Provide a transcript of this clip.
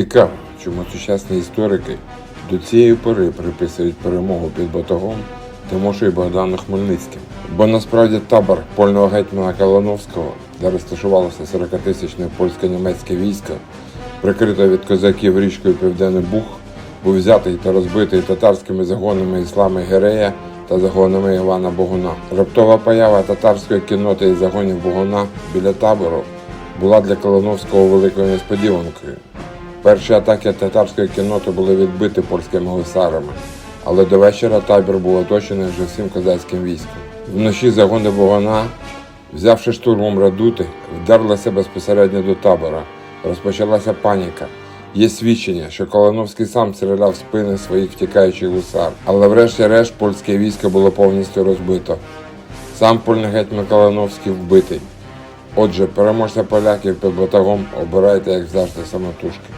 Цікаво, чому сучасні історики до цієї пори приписують перемогу під Батогом Тимошу і Богдану Хмельницьким. Бо насправді табор польного гетьмана Калановського, де розташувалося 40-тисячне польсько-німецьке військо, прикрите від козаків річкою Південний Буг, був взятий та розбитий татарськими загонами Іслами Герея та загонами Івана Богуна. Раптова поява татарської кінноти і загонів Богуна біля табору була для Калиновського великою несподіванкою. Перші атаки татарської кінноти були відбиті польськими гусарами, але до вечора табір був оточений вже всім козацьким військом. Вночі загони Богуна, взявши штурмом Радути, вдерлися безпосередньо до табора. Розпочалася паніка. Є свідчення, що Колоновський сам стріляв спини своїх втікаючих гусар, але врешті-решт польське військо було повністю розбито. Сам польний гетьман Калиновський вбитий. Отже, переможця поляків під батагом обирайте, як завжди, самотужки.